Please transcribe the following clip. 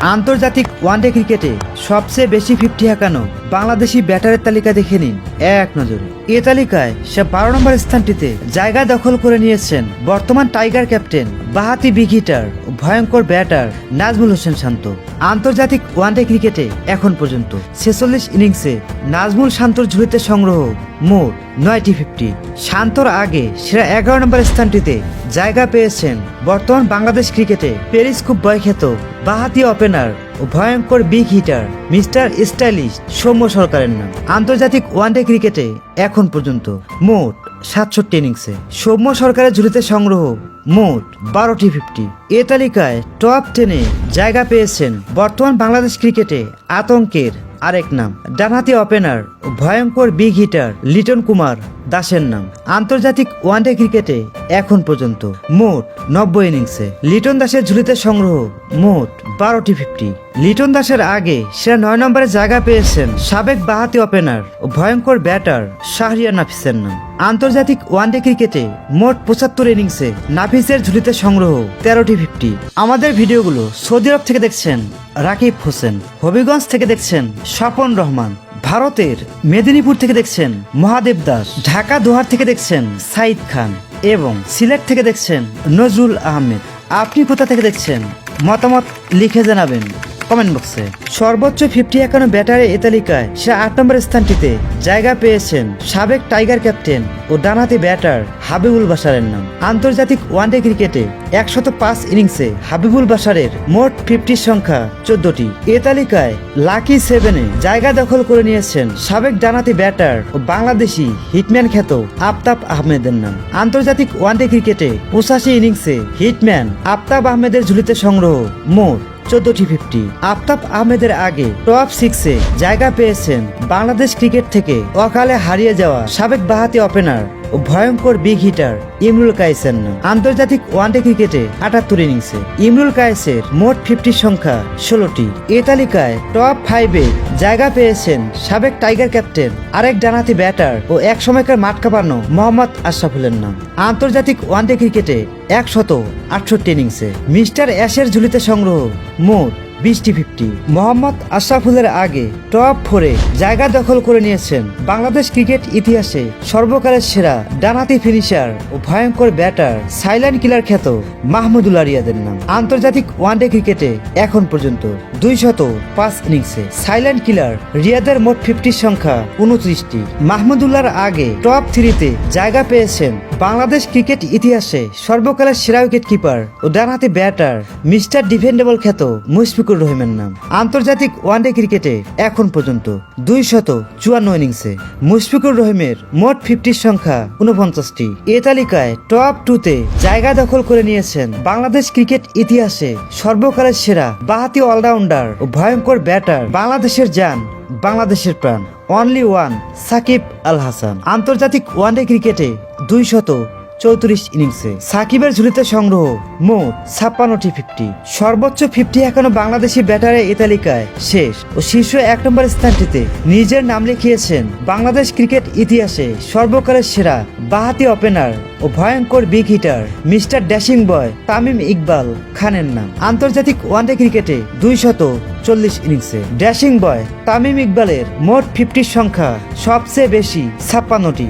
আন্তর্জাতিক ওয়ানডে ক্রিকেটে সবচেয়ে বেশি ফিফটি হাঁকানো বাংলাদেশি ব্যাটারের তালিকা দেখে নিন। এক নজরে। এ তালিকায় সে বারো নম্বর স্থানটিতে জায়গা দখল করে নিয়েছেন বর্তমান টাইগার ক্যাপ্টেন, বাহাতি বিগ হিটার ভয়ঙ্কর ব্যাটার নাজমুল হোসেন শান্ত। আন্তর্জাতিক ওয়ানডে ক্রিকেটে এখন পর্যন্ত ছেচল্লিশ ইনিংসে নাজমুল শান্তর ঝুড়িতে সংগ্রহ মোট নয়টি ফিফটি। শান্তর আগে সেরা এগারো নম্বর স্থানটিতে জায়গা পেয়েছেন বর্তমান বাংলাদেশ ক্রিকেটে প্যারিস খুব বয়খ্যাত বাহাতি ওপেনার ও ভয়ঙ্কর big hitter mister stylish Soumya সরকারের নাম। আন্তর্জাতিক ওয়ানডে ক্রিকেটে এখন পর্যন্ত মোট সাতষট্টি ইনিংসে সৌম্য সরকারের ঝুলিতে সংগ্রহ মোট বারোটি ফিফটি এ তালিকায় টপ টেনে জায়গা পেয়েছেন বর্তমান বাংলাদেশ ক্রিকেটে আতঙ্কের আরেক নাম। ডানহাতি ওপেনার ভয়ঙ্কর বিগ হিটার লিটন কুমার, দাসের নাম। আন্তর্জাতিক ওয়ানডে ক্রিকেটে এখন পর্যন্ত মোট নব্বই ইনিংসে লিটন দাসের ঝুলিতে সংগ্রহ মোট বারোটি ফিফটি লিটন দাসের আগে সেরা নয় নম্বরে জায়গা পেয়েছেন সাবেক বাহাতি ওপেনার ও ভয়ঙ্কর ব্যাটার শাহরিয়ার নাফিসের নাম। আন্তর্জাতিক ওয়ানডে ক্রিকেটে মোট পঁচাত্তর ইনিংসে নাফিসের ঝুলিতে সংগ্রহ তেরোটি ফিফটি। আমাদের ভিডিওগুলো সৌদি আরব থেকে দেখছেন রাকিব হোসেন, হবিগঞ্জ থেকে দেখছেন স্বপন রহমান, ভারতের মেদিনীপুর থেকে দেখছেন মহাদেব দাস, ঢাকা দোহার থেকে দেখছেন সাইদ খান এবং সিলেট থেকে দেখছেন নজরুল আহমেদ। আপনি কোথা থেকে দেখছেন? মতামত লিখে জানাবেন। কমেন্ট বক্সে। সর্বোচ্চ ফিফটি একান্ন ব্যাটারে এ তালিকায় সে আট নম্বর স্থানটিতে জায়গা পেয়েছেন সাবেক টাইগার ক্যাপ্টেন ও ডানহাতি ব্যাটার হাবিবুল বাসারের নাম। আন্তর্জাতিক ওয়ানডে ক্রিকেটে একশত পাঁচ ইনিংসে হাবিবুল বাসারের মোট ফিফটির সংখ্যা চোদ্দটি। এ তালিকায় লাকি সেভেনে জায়গা দখল করে নিয়েছেন সাবেক ডানাতি ব্যাটার ও বাংলাদেশি হিটম্যান খ্যাত আফতাব আহমেদের নাম। আন্তর্জাতিক ওয়ানডে ক্রিকেটে পঁচাশি ইনিংসে হিটম্যান আফতাব আহমেদের ঝুলিতে সংগ্রহ মোট চোদ্দটি ফিফটি। আফতাব আহমেদের আগে টপ সিক্সে জায়গা পেয়েছেন বাংলাদেশ ক্রিকেট থেকে অকালে হারিয়ে যাওয়া সাবেক বাহাতি ওপেনার। ভয়ঙ্কর বিগ হিটার ইমরুল কায়েসের নাম। আন্তর্জাতিক ওয়ানডে ক্রিকেটে আটাত্তর ইনিংসে ইমরুল কায়েসের মোট ফিফটির সংখ্যা ষোলোটি। এ তালিকায় টপ ফাইভে জায়গা পেয়েছেন সাবেক টাইগার ক্যাপ্টেন আরেক ডানাতি ব্যাটার ও এক সময়কার মাঠ কাঁপানো মোহাম্মদ আশরাফুলের নাম। আন্তর্জাতিক ওয়ানডে ক্রিকেটে একশত আটষট্টি ইনিংসে মিস্টার অ্যাশের ঝুলিতে সংগ্রহ মোট বিশটি ফিফটি। মোহাম্মদ আশরাফুলের আগে টপ ফোরে জায়গা দখল করে নিয়েছেন বাংলাদেশ ক্রিকেট ইতিহাসে সর্বকালের সেরা ডানাতি ফিনিশার ও ভয়ঙ্কর ব্যাটার সাইলেন্ট কিলার খ্যাত মাহমুদুল্লাহ রিয়াদের নাম। আন্তর্জাতিক ওয়ানডে ক্রিকেটে এখন পর্যন্ত দুইশত পাঁচ ইনিংসে সাইলেন্ট কিলার রিয়াদের মোট ফিফটির সংখ্যা উনত্রিশটি। মাহমুদুল্লাহর আগে টপ থ্রিতে জায়গা পেয়েছেন বাংলাদেশ ক্রিকেট ইতিহাসে সর্বকালের সেরা উইকেট কিপার ও ডানহাতি ব্যাটার মিস্টার ডিফেন্ডেবল খ্যাত মুশফিকুর রহিমের নাম। আন্তর্জাতিক ওয়ানডে ক্রিকেটে এখন পর্যন্ত দুই শত চুয়ান্ন ইনিংসে মুশফিকুর রহিমের মোট ফিফটির সংখ্যা উনপঞ্চাশটি এ তালিকায় টপ টুতে জায়গা দখল করে নিয়েছেন বাংলাদেশ ক্রিকেট ইতিহাসে সর্বকালের সেরা বাহাতি অলরাউন্ডার ও ভয়ঙ্কর ব্যাটার বাংলাদেশের যান বাংলাদেশের প্রাণ। Only one Shakib Al Hasan. আন্তর্জাতিক ওয়ানডে ক্রিকেটে দুই শত চৌত্রিশ ইনিংসে। সাকিবের ঝুলিতে সংগ্রহ মোট ছাপ্পান্নটি ফিফটি। সর্বোচ্চ ফিফটি এখনও বাংলাদেশি ব্যাটারে এ তালিকায় শেষ ও শীর্ষ এক নম্বর স্থানটিতে নিজের নাম লিখিয়েছেন বাংলাদেশ ক্রিকেট ইতিহাসে সর্বকালের সেরা বাহাতি ওপেনার ও ভয়ঙ্কর big hitter mister dashing boy Tamim Iqbal খানের নাম। আন্তর্জাতিক ওয়ানডে ক্রিকেটে দুই শত চল্লিশ ইনিংসে। ড্যাশিং বয় তামিম ইকবালের মোট ফিফটির সংখ্যা সবচেয়ে বেশি, ছাপ্পান্নটি।